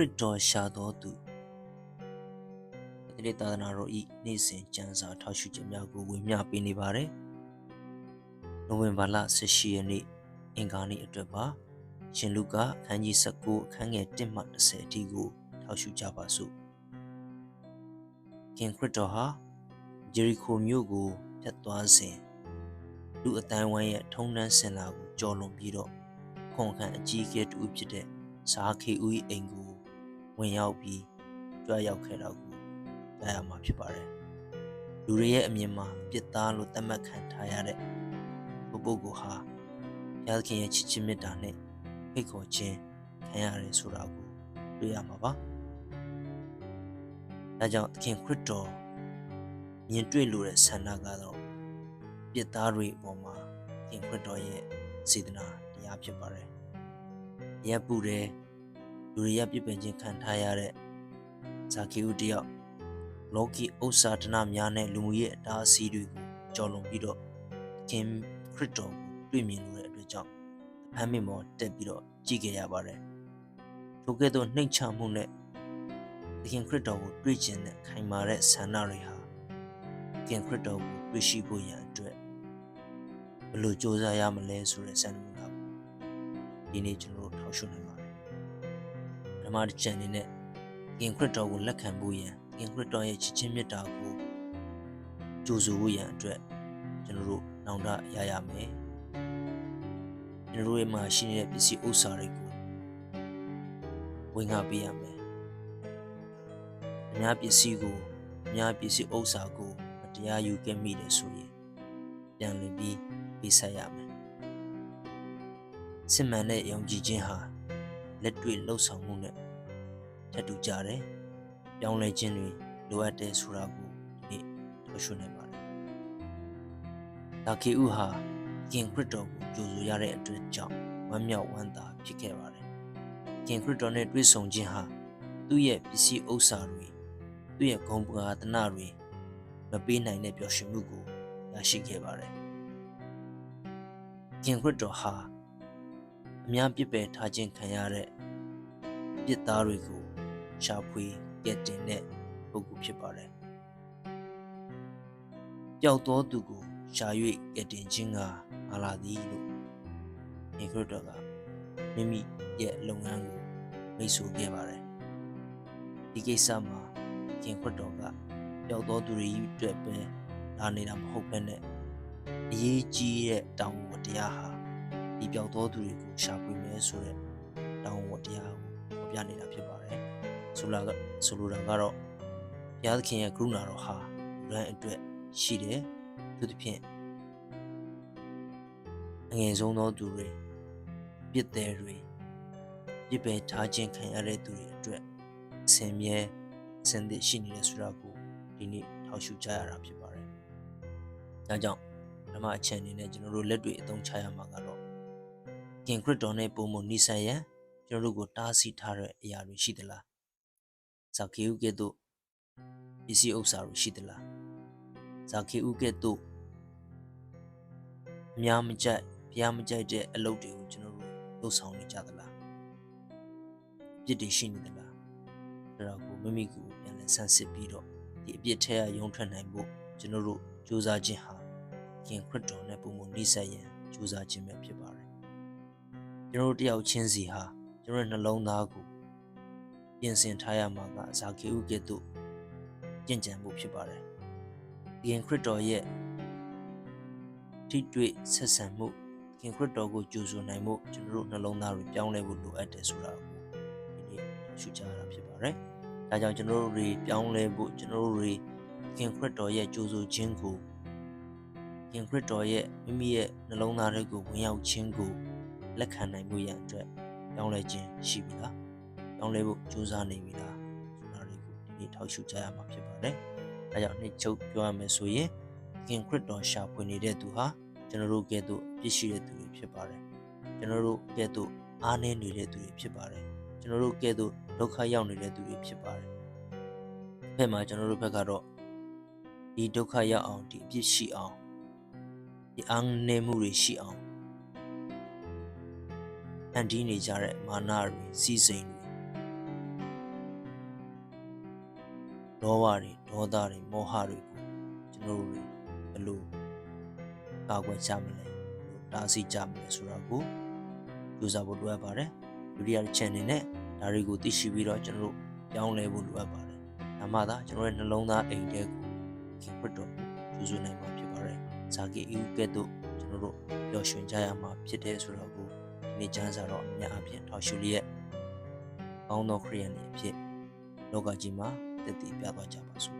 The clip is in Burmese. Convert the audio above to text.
ရစ်တော်ရှာတော်သူတိသာသနာတော်ဤနေ့စဉ်ကျမ်းစာထောက်ရှုခြင်းများကိုဝေမျှပေးနေပါတယ်။နိုဝင်ဘာလ18ရက်နေ့အင်္ဂါနေ့အတွက်ပါရှင်လူကာအခန်းကြီး19အခန်းငယ်1မှ30အထိကိုထောက်ရှုကြပါစို့။ခင်ခရစ်တော်ဟာဂျေရီခိုမြို့ကိုဖြတ်သွားစဉ်လူအတိုင်းဝိုင်းရဲ့ထုံနှန်းစင်လာကိုကြော်လွန်ပြီးတော့ခွန်ခန့်အကြီးအကဲတူဖြစ်တဲ့ဇာခေဦး၏အိမ်ကို ဝင်ရောက်ပြီးကြွရောက်ခဲ့တော့ကိုကြားရမှာဖြစ်ပါတယ်။လူတွေရဲ့အမြင်မှာပြစ်သားလို့သတ်မှတ်ခံထားရတဲ့ဘုပုဂ္ဂိုလ်ဟာဘုရားသခင်ရဲ့ချစ်ချင်းမေတ္တာနဲ့ဖိတ်ခေါ်ခြင်းခံရတယ်ဆိုတာကိုတွေ့ရမှာပါ။ဒါကြောင့်သခင်ခရစ်တော်မြင်တွေ့လို့တဲ့ဆန္ဒကတော့ပြစ်သားတွေအပေါ်မှာသခင်ခရစ်တော်ရဲ့စေတနာတရားဖြစ်ပါတယ်။ရပ်ပူတယ် လူတွေရပြစ်ပင်ခြင်းခံထားရတဲ့ဇာကေဥတယောက်လောကီဥစ္စာဒနာများနဲ့လူမှုရေးအတားအဆီးတွေကိုကျော်လွန်ပြီးတော့ခင်ခရစ်တော်ကိုတွေ့မြင်လို့တဲ့အတွက်ကြောင့်အဖမ်းမင်မော်တက်ပြီးတော့ကြည်ခဲ့ရပါတယ်။ထိုကဲ့သို့နှိမ်ချမှုနဲ့သခင်ခရစ်တော်ကိုတွေ့ကျင်တဲ့ခိုင်မာတဲ့ဆန္ဒတွေဟာခင်ခရစ်တော်ကိုတွေ့ရှိဖို့ရန်အတွက်ဘယ်လိုကြိုးစားရမလဲဆိုတဲ့ဆန္ဒမှုကဒီနေ့ကျွန်တော်တို့ထောက်ရှုနိုင်ပါတယ်။ဓ မ္မတစ်ချက်အနေနဲ့ခင်ခရစ်တော်ကိုလက်ခံဖို့ရန်ခင်ခရစ်တော်ရဲ့ချစ်ချင်းမေတ္တာကိုကြိုးဆိုဖို့ရန်အတွက်ကျွန်တော်တို့နောင်တရရမယ်။ကျွန်တော်တို့ရဲ့မှာရှိနေတဲ့ပစ္စည်းဥစ္စာတွေကိုဝင်ငါပေးရမယ်။အများပစ္စည်းကိုအများပစ္စည်းဥစ္စာကိုမတရားယူခဲ့မိတယ်ဆိုရင်ပြန်လည်ပြီးပေးဆက်ရမယ်။စစ်မှန်တဲ့ယုံကြည်ခြင်းဟာ လက်တွေ့လှုပ်ဆောင်မှုနဲ့ထပ်တူကြတယ်။ပြောင်းလဲခြင်းတွေလိုအပ်တယ်ဆိုတာကိုဒီနေ့ထောက်ရှုနိုင်ပါတယ်။ဒါကေဥဟာကင်ခရစ်တော်ကိုကြိုဆိုရတဲ့အတွက်ကြောင့်ဝမ်းမြောက်ဝမ်းသာဖြစ်ခဲ့ပါတယ်။ကင်ခရစ်တော်နဲ့တွေ့ဆုံခြင်းဟာသူ့ရဲ့ပစ္စည်းဥစ္စာတွေသူ့ရဲ့ဂုဏ်ပုဂ္ဂတနာတွေမပေးနိုင်တဲ့ပျော်ရွှင်မှုကိုရရှိခဲ့ပါတယ်။ကင်ခရစ်တော်ဟာ အများပြစ်ပယ်ထားခြင်းခံရတဲ့ပြစ်သားတွေကိုရှာဖွေကဲ့တင်တဲ့ပုဂ္ဂိုလ်ဖြစ်ပါတယ်။ပျောက်သောသူကိုရှာ၍ကဲ့တင်ခြင်းကငါလာသည်လို့ယေခရစ်တော်ကမိမိရဲ့လုပ်ငန်းကိုမိတ်ဆိုခဲ့ပါတယ်။ဒီကိစ္စမှာယေခရစ်တော်ကပျောက်သောသူတွေအတွက်ပဲလာနေတာမဟုတ်ဘဲနဲ့အရေးကြီးတဲ့တောင်းဝတရားဟာ ဒီပျောက်သောသူတွေကိုရှာဖွေမယ်ဆိုတဲ့တောင်းဝတရားကိုပြနေတာဖြစ်ပါတယ်။ဆိုလာကဆိုလိုတာကတော့ဘုရားသခင်ရဲ့ကရုဏာတော်ဟာလူတိုင်းအတွက်ရှိတယ်သူသဖြင့်အငယ်ဆုံးသောသူတွေပြစ်တယ်တွေပြစ်ပယ်ထားခြင်းခံရတဲ့သူတွေအတွက်အစဉ်မြဲအစဉ်သစ်ရှိနေတယ်ဆိုတာကိုဒီနေ့ထောက်ရှုကြရတာဖြစ်ပါတယ်။ဒါကြောင့်ဓမ္မအချက်အနေနဲ့ကျွန်တော်တို့လက်တွေအသုံးချရမှာကတော့ ကင်ခရစ်တော်နဲ့ပုံမနိဆိုင်ရန်ကျွန်တော်တို့ကိုတားဆီးထားတဲ့အရာတွေရှိသလားဇာခေဥကဲ့သို့ပစ္စည်းဥစ္စာတွေရှိသလားဇာခေဥကဲ့သို့အများမကြိုက်ဘုရားမကြိုက်တဲ့အလုပ်တွေကိုကျွန်တော်တို့လုပ်ဆောင်နေကြသလားပြစ်တွေရှိနေသလားဒါတော့ကိုမိမိကိုပြန်လဲဆန်းစစ်ပြီးတော့ဒီအပြစ်ထဲကရုံထွက်နိုင်ဖို့ကျွန်တော်တို့စူးစမ်းခြင်းဟာခင်ခရစ်တော်နဲ့ပုံမနှိစက်ရန်စူးစမ်းခြင်းပဲဖြစ်ပါတယ် ကျွန်တော်တို့တယောက်ချင်းစီဟာကျွန်တော်နှလုံးသားကိုပြင်ဆင်ထားရမှာကဇာကေဥကဲ့သို့ကြင်ကြံမှုဖြစ်ပါတယ်။ဒီခရစ်တော်ရဲ့ထိတွေ့ဆက်ဆံမှုခင်ခရစ်တော်ကိုကြိုဆိုနိုင်မှုကျွန်တော်တို့နှလုံးသားတွေပြောင်းလဲဖို့လိုအပ်တယ်ဆိုတာကိုဒီနေ့ရှုချရတာဖြစ်ပါတယ်။ဒါကြောင့်ကျွန်တော်တို့တွေပြောင်းလဲဖို့ကျွန်တော်တို့တွေခင်ခရစ်တော်ရဲ့ကြိုဆိုခြင်းကိုခင်ခရစ်တော်ရဲ့မိမိရဲ့နှလုံးသားတွေကိုဝင်ရောက်ခြင်းကို လက်ခံနိုင်မှုရန်အတွက်ပြောင်းလဲခြင်းရှိပြီလား။ပြောင်းလဲဖို့ကြိုးစားနေပြီလားဆိုတာတွေကိုဒီနေ့ထောက်ရှုကြရမှာဖြစ်ပါတယ်။ဒါကြောင့်နှစ်ချုပ်ပြောရမယ်ဆိုရင်ခင်ခရစ်တော်ရှာဖွေနေတဲ့သူဟာကျွန်တော်တို့ကဲ့သို့ပြည့်ရှိတဲ့သူတွေဖြစ်ပါတယ်။ကျွန်တော်တို့ကဲ့သို့အားနည်းနေတဲ့သူတွေဖြစ်ပါတယ်။ကျွန်တော်တို့ကဲ့သို့ဒုက္ခရောက်နေတဲ့သူတွေဖြစ်ပါတယ်။ဘက်မှာကျွန်တော်တို့ဘက်ကတော့ဒီဒုက္ခရောက်အောင်ဒီအပြစ်ရှိအောင်ဒီအားနည်းမှုတွေရှိအောင် အန်တီးနေကြတဲ့မာနတွေစီးစိမ်တွေလောဘတွေဒေါသတွေမောဟတွေကိုကျွန်တော်တို့တွေဘယ်လိုကာကွယ်ကြမလဲဘယ်လိုတားဆီးကြမလဲဆိုတာကိုကြိုးစားဖို့လိုအပ်ပါတယ်ဒုတိယ channel နဲ့ဒါတွေကိုသိရှိပြီးတော့ကျွန်တော်တို့ပြောင်းလဲဖို့လိုအပ်ပါတယ်ဒါမှသာကျွန်တော်ရဲ့နှလုံးသားအိမ်ထဲကိုခင်ခွတ်တော်ကိုကျူးဆွနိုင်မှာဖြစ်ပါတယ်ဇာကိအူကဲ့သို့ကျွန်တော်တို့ပျော်ရွှင်ကြရမှာဖြစ်တယ်ဆိုတော့ကို ဒီနေ့ကျမ်းစာတော့အများအပြားထောက်ရှုလျက်ကောင်းသောခရိယန်တွေအဖြစ်လောကကြီးမှာတည်တည်ပြသွားကြပါစို့